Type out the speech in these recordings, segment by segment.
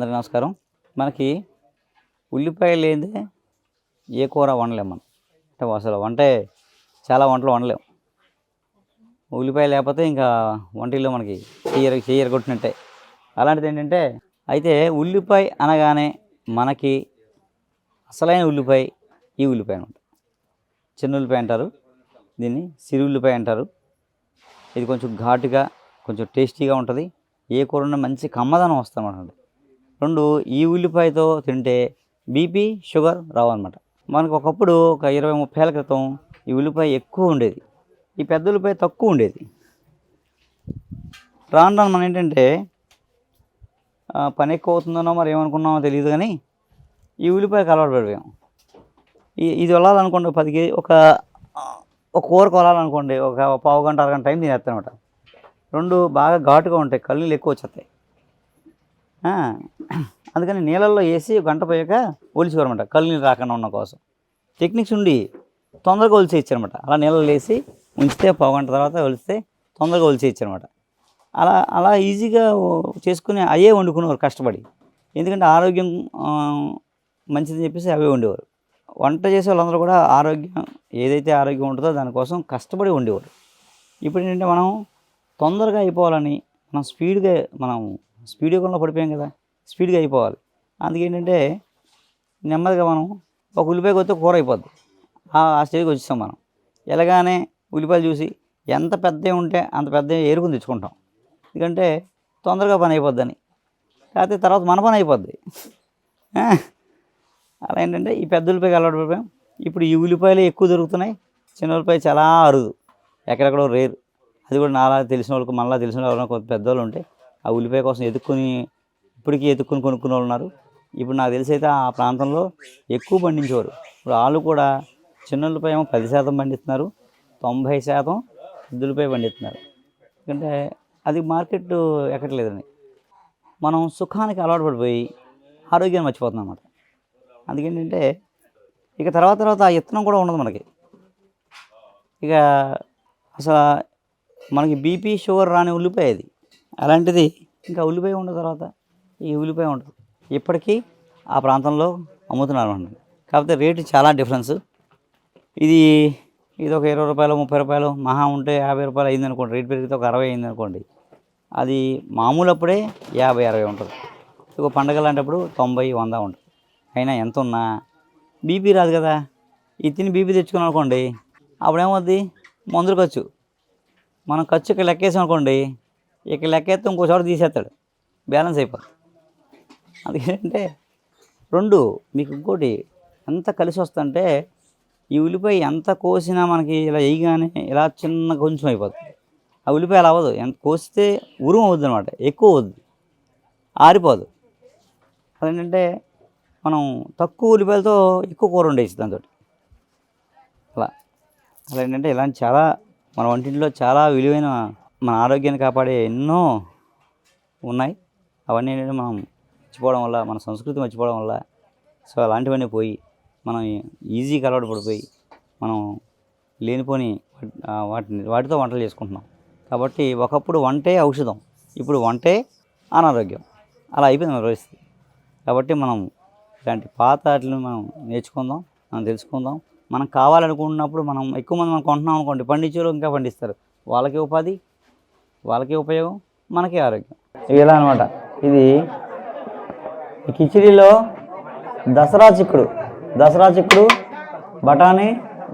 అందరికీ నమస్కారం. మనకి ఉల్లిపాయ లేదే ఏ కూర వండలేం మనం. అంటే అసలు వంటే చాలా వంటలు వండలేం. ఉల్లిపాయ లేకపోతే ఇంకా వంటిల్లో మనకి చెయ్యర చెయ్యర కొట్టినట్టే. అలాంటిది ఏంటంటే అయితే ఉల్లిపాయ అనగానే మనకి అసలైన ఉల్లిపాయ ఈ ఉల్లిపాయ అనమాట చిన్న ఉల్లిపాయ అంటారు. దీన్ని సిరి ఉల్లిపాయ అంటారు. ఇది కొంచెం ఘాటుగా కొంచెం టేస్టీగా ఉంటుంది. ఏ కూర ఉన్నా మంచి కమ్మదనం వస్తుందన్నమాట. రెండు ఈ ఉల్లిపాయతో తింటే బీపీ షుగర్ రావన్నమాట. మనకు ఒకప్పుడు ఒక ఇరవై ముప్పై ఏళ్ళ క్రితం ఈ ఉల్లిపాయ ఎక్కువ ఉండేది. ఈ పెద్ద ఉల్లిపాయ తక్కువ ఉండేది. రాను రాను మనం ఏంటంటే పని ఎక్కువ అవుతుందనో మరి ఏమనుకున్నామో తెలియదు కానీ ఈ ఉల్లిపాయకు అలవాటు పడిపోయాం. ఈ ఇది వెళ్ళాలనుకోండి పది కేజీ ఒక ఒక కూరకు వెళ్ళాలనుకోండి ఒక పావు గంట అరగంట టైం తినేస్తానమాట రెండు బాగా ఘాటుగా ఉంటాయి కళ్ళు ఎక్కువ వచ్చేస్తాయి. అందుకని నీళ్ళల్లో వేసి గంట పోయాక ఒలిచేవారన్నమాట కళ్ళు నీళ్ళు రాకుండా ఉన్న కోసం. టెక్నిక్స్ ఉండి తొందరగా ఒలిచేయచ్చనమాట అలా నీళ్ళలో వేసి ఉంచితే పావుగంట తర్వాత ఒలిస్తే తొందరగా ఒలిచేయచ్చనమాట అలా అలా ఈజీగా చేసుకుని అయ్యే వండుకునేవారు కష్టపడి. ఎందుకంటే ఆరోగ్యం మంచిదని చెప్పేసి అవే వండేవారు. వంట చేసే వాళ్ళందరూ కూడా ఆరోగ్యం ఏదైతే ఆరోగ్యం ఉంటుందో దానికోసం కష్టపడి ఉండేవారు ఇప్పుడు ఏంటంటే మనం తొందరగా అయిపోవాలని మనం స్పీడ్గా మనం స్పీడ్ యుగంలో పడిపోయాం కదా స్పీడ్గా అయిపోవాలి. అందుకేంటంటే నెమ్మదిగా మనం ఒక ఉల్లిపాయ కొత్త కూర అయిపోద్ది. ఆ స్టేజ్కి వచ్చేస్తాం మనం. ఎలాగానే ఉల్లిపాయలు చూసి ఎంత పెద్దవి ఉంటే అంత పెద్ద ఏరుకుని తెచ్చుకుంటాం. ఎందుకంటే తొందరగా పని అయిపోద్దని. కాకపోతే తర్వాత మన పని అయిపోద్ది. అలా ఏంటంటే ఈ పెద్ద ఉల్లిపాయకి అలవాటు పడిపోయాం. ఇప్పుడు ఈ ఉల్లిపాయలు ఎక్కువ దొరుకుతున్నాయి. చిన్న ఉల్లిపాయ చాలా అరుదు. ఎక్కడెక్కడో రేరు. అది కూడా నాలా తెలిసిన వాళ్ళకి మళ్ళీ తెలిసిన వాళ్ళకి పెద్దవాళ్ళు ఉంటే ఆ ఉల్లిపాయ కోసం ఎదుక్కొని ఇప్పటికీ ఎదుక్కొని కొనుక్కునే వాళ్ళు ఉన్నారు. ఇప్పుడు నాకు తెలిసి అయితే ఆ ప్రాంతంలో ఎక్కువ పండించేవారు. ఇప్పుడు వాళ్ళు కూడా చిన్న ఉల్లిపాయ ఏమో పది శాతం పండిస్తున్నారు. తొంభై శాతం పెద్దలపై పండిస్తున్నారు. ఎందుకంటే అది మార్కెట్ ఎక్కట్లేదండి మనం సుఖానికి అలవాటు పడిపోయి ఆరోగ్యాన్ని మర్చిపోతున్నాం అనమాట అందుకేంటంటే ఇక తర్వాత తర్వాత ఆ ఇత్తనం కూడా ఉండదు మనకి. ఇక అసలు మనకి బీపీ షుగర్ రాని ఉల్లిపాయ అది. అలాంటిది ఇంకా ఉల్లిపాయ ఉన్న తర్వాత ఈ ఉల్లిపాయ ఉండదు ఇప్పటికీ ఆ ప్రాంతంలో అమ్ముతున్నారు అండి. కాకపోతే రేటు చాలా డిఫరెన్స్. ఇది ఇది ఒక ఇరవై రూపాయలు ముప్పై రూపాయలు మహా ఉంటే యాభై రూపాయలు అయింది అనుకోండి. రేటు పెరిగితే ఒక అరవై అయింది అనుకోండి. అది మామూలు అప్పుడే యాభై అరవై ఉంటుంది. ఇక పండగ లాంటప్పుడు తొంభై వంద ఉంటుంది. అయినా ఎంత ఉన్నా బీపీ రాదు కదా. ఇది తిని బీపీ తెచ్చుకున్నాం అనుకోండి అప్పుడు ఏమవుద్ది మందులు ఖర్చు. మనం ఖర్చు ఇక్కడ లెక్కేసాం అనుకోండి ఇక్కడ లెక్కేస్తే ఇంకో ఇంకోసారి తీసేస్తాడు. బ్యాలెన్స్ అయిపోతుంది అందుకేంటంటే రెండు మీకు ఇంకోటి ఎంత కలిసి వస్తుంటే ఈ ఉల్లిపాయ ఎంత కోసినా మనకి ఇలా వేయగానే ఇలా చిన్న కొంచెం అయిపోతుంది. ఆ ఉల్లిపాయ అలా అవ్వదు. ఎంత కోస్తే ఉరుము అవుద్ది అనమాట ఎక్కువ అవుద్ది ఆరిపోదు. అదేంటంటే మనం తక్కువ ఉల్లిపాయలతో ఎక్కువ కూర ఉండేసి దాంతో అలా. అలా ఏంటంటే ఇలాంటి చాలా మన వంటింట్లో చాలా విలువైన మన ఆరోగ్యాన్ని కాపాడే ఎన్నో ఉన్నాయి. అవన్నీ మనం మర్చిపోవడం వల్ల మన సంస్కృతి మర్చిపోవడం వల్ల సో అలాంటివన్నీ పోయి మనం ఈజీగా అలవాటు పడిపోయి మనం లేనిపోని వాటిని వాటితో వంటలు చేసుకుంటున్నాం. కాబట్టి ఒకప్పుడు వంటే ఔషధం ఇప్పుడు వంటే అనారోగ్యం. అలా అయిపోయింది మన పరిస్థితి. కాబట్టి మనం ఇలాంటి పాత వాటిని మనం నేర్చుకుందాం మనం తెలుసుకుందాం. మనం కావాలనుకున్నప్పుడు మనం ఎక్కువ మంది మనం కొంటున్నాం అనుకోండి పండించేవాళ్ళు ఇంకా పండిస్తారు. వాళ్ళకి ఉపాధి వాళ్ళకి ఉపయోగం మనకి ఆరోగ్యం. ఇలా అనమాట ఇది కిచిడిలో కిచిడీలో దసరా చిక్కుడు. దసరా చిక్కుడు బఠానీ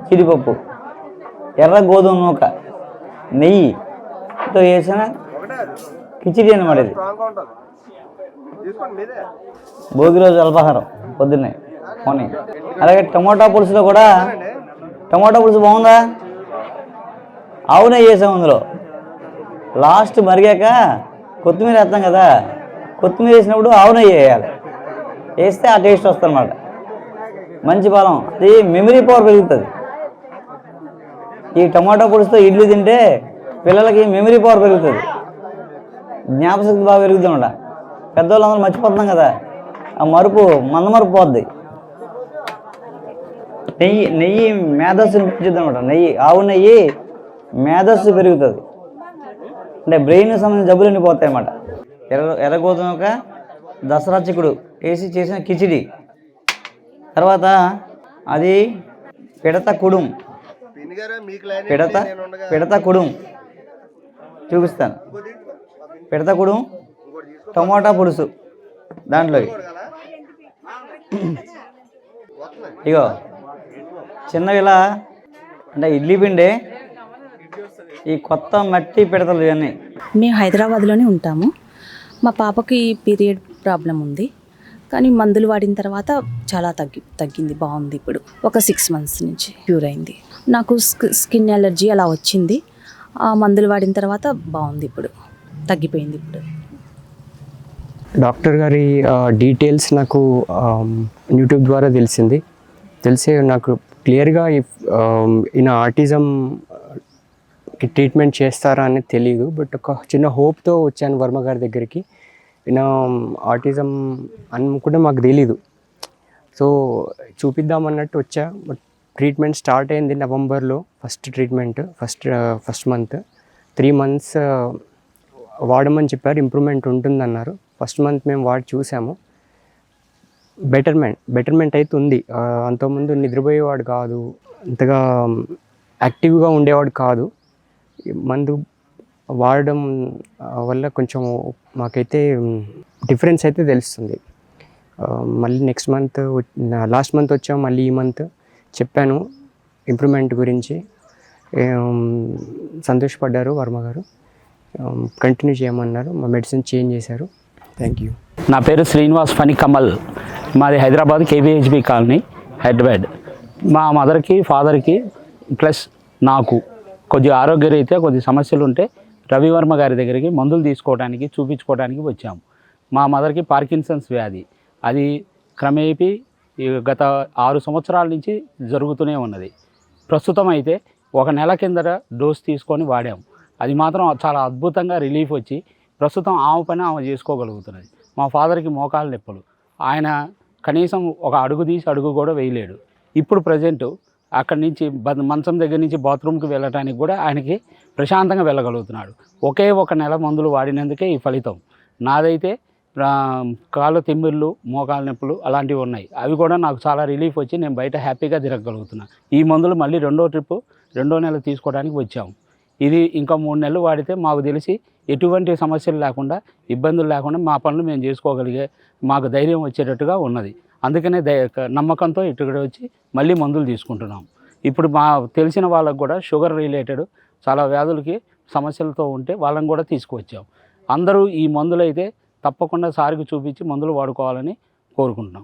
జీడిపప్పు ఎర్ర గోధుమ నూక నెయ్యితో వేసిన కిచిడి అనమాట ఇది. భోగి రోజు అల్పాహారం పొద్దున్నే మార్నింగ్. అలాగే టమోటా పులుసులో కూడా టమోటా పులుసు బాగుందా? ఆవు నెయ్యి వేసాం అందులో. లాస్ట్ మరిగాక కొత్తిమీర వేస్తాం కదా కొత్తిమీర వేసినప్పుడు ఆవు నెయ్యి వేయాలి. వేస్తే ఆ టేస్ట్ వస్తుంది అనమాట మంచి బలం అది మెమరీ పవర్ పెరుగుతుంది. ఈ టమాటా పులుసుతో ఇడ్లీ తింటే పిల్లలకి మెమరీ పవర్ పెరుగుతుంది. జ్ఞాపశక్తి బాగా పెరుగుతుంది అన్నమాట. పెద్దవాళ్ళందరూ మర్చిపోతున్నాం కదా ఆ మరుపు మంద మరుపు పోద్ది. నెయ్యి నెయ్యి మేధస్సుని పెంచుద్ది అనమాట నెయ్యి ఆవు నెయ్యి మేధస్సు పెరుగుతుంది. అంటే బ్రెయిన్ సంబంధించిన జబ్బులన్నీ పోతాయి అన్నమాట. ఎర్ర ఎర్రగోధుమ ఒక దసరా చిక్కుడు వేసి చేసిన కిచిడి. తర్వాత అది పిడత కుడుం. పిడత పిడత కుడుం చూపిస్తాను. పిడత కుడుం టమోటా పులుసు దాంట్లో ఇగో చిన్నవి ఇలా అంటే ఇడ్లీ పిండి ఈ కొత్త మట్టి పిడతలు ఇవన్నీ. మేము హైదరాబాద్లోనే ఉంటాము. మా పాపకి పీరియడ్ ప్రాబ్లం ఉంది. కానీ మందులు వాడిన తర్వాత చాలా తగ్గి తగ్గింది బాగుంది ఇప్పుడు. ఒక సిక్స్ మంత్స్ నుంచి క్యూర్ అయింది. నాకు స్కి- స్కిన్ ఎలర్జీ అలా వచ్చింది. ఆ మందులు వాడిన తర్వాత బాగుంది ఇప్పుడు. తగ్గిపోయింది ఇప్పుడు. డాక్టర్ గారి డీటెయిల్స్ నాకు యూట్యూబ్ ద్వారా తెలిసింది. తెలిసి నాకు క్లియర్గా ఈయన ఆర్టిజం ట్రీట్మెంట్ చేస్తారా అనేది తెలియదు బట్ ఒక చిన్న హోప్తో వచ్చాను వర్మ గారి దగ్గరికి. ఈయన ఆర్టిజం అనుకుంటే మాకు తెలీదు. సో చూపిద్దామన్నట్టు వచ్చా బట్ ట్రీట్మెంట్ స్టార్ట్ అయింది నవంబర్లో first treatment first first month. Three months వాడమని చెప్పారు ఇంప్రూవ్మెంట్ ఉంటుందన్నారు. ఫస్ట్ మంత్ మేము వాడి చూసాము. బెటర్మెంట్ బెటర్మెంట్ అయితే ఉంది. అంతకుముందు నిద్రపోయేవాడు కాదు అంతగా యాక్టివ్గా ఉండేవాడు కాదు. మందు వాడడం వల్ల కొంచెం మాకైతే డిఫరెన్స్ అయితే తెలుస్తుంది. మళ్ళీ నెక్స్ట్ మంత్ లాస్ట్ మంత్ వచ్చాము మళ్ళీ ఈ మంత్ చెప్పాను ఇంప్రూవ్మెంట్ గురించి. సంతోషపడ్డారు వర్మ గారు. కంటిన్యూ చేయమన్నారు మా మెడిసిన్ చేంజ్ చేశారు. థ్యాంక్ యూ నా పేరు శ్రీనివాస్ ఫణి కమల్. మాది హైదరాబాద్ కేవీహెచ్బి కాలనీ హైదరాబాద్ మా మదర్కి ఫాదర్కి ప్లస్ నాకు. కొద్ది ఆరోగ్యరీత్యా కొద్ది సమస్యలు ఉంటే రవివర్మ గారి దగ్గరికి మందులు తీసుకోవడానికి చూపించుకోవడానికి వచ్చాము. మా మదర్కి పార్కిన్సన్స్ వ్యాధి. అది క్రమేపీ ఈ గత ఆరు సంవత్సరాల నుంచి జరుగుతూనే ఉన్నది. ప్రస్తుతం అయితే ఒక నెల కిందట డోస్ తీసుకొని వాడాము. అది మాత్రం చాలా అద్భుతంగా రిలీఫ్ వచ్చి ప్రస్తుతం ఆమె పని ఆమె చేసుకోగలుగుతున్నది. మా ఫాదర్కి మోకాలు నొప్పులు. ఆయన కనీసం ఒక అడుగు తీసి అడుగు కూడా వేయలేడు. ఇప్పుడు ప్రజెంటు అక్కడి నుంచి బ- మంచం దగ్గర నుంచి బాత్రూమ్కి వెళ్ళటానికి కూడా ఆయనకి ప్రశాంతంగా వెళ్ళగలుగుతున్నాడు. ఒకే ఒక నెల మందులు వాడినందుకే ఈ ఫలితం. నాదైతే కాళ్ళ తిమ్మిర్లు మోకాలు నొప్పులు అలాంటివి ఉన్నాయి. అవి కూడా నాకు చాలా రిలీఫ్ వచ్చి నేను బయట హ్యాపీగా తిరగగలుగుతున్నాను ఈ మందులు మళ్ళీ రెండో ట్రిప్పు రెండో నెల తీసుకోవడానికి వచ్చాము. ఇది ఇంకా మూడు నెలలు వాడితే మాకు తెలిసి ఎటువంటి సమస్యలు లేకుండా ఇబ్బందులు లేకుండా మా పనులు మేము చేసుకోగలిగే మాకు ధైర్యం వచ్చేటట్టుగా ఉన్నది. అందుకనే ధై నమ్మకంతో ఇక్కడ వచ్చి మళ్ళీ మందులు తీసుకుంటున్నాం. ఇప్పుడు మా తెలిసిన వాళ్ళకు కూడా షుగర్ రిలేటెడ్ చాలా వ్యాధులకి సమస్యలతో ఉంటే వాళ్ళని కూడా తీసుకువచ్చాం. అందరూ ఈ మందులైతే తప్పకుండా సారికి చూపించి మందులు వాడుకోవాలని కోరుకుంటున్నాం.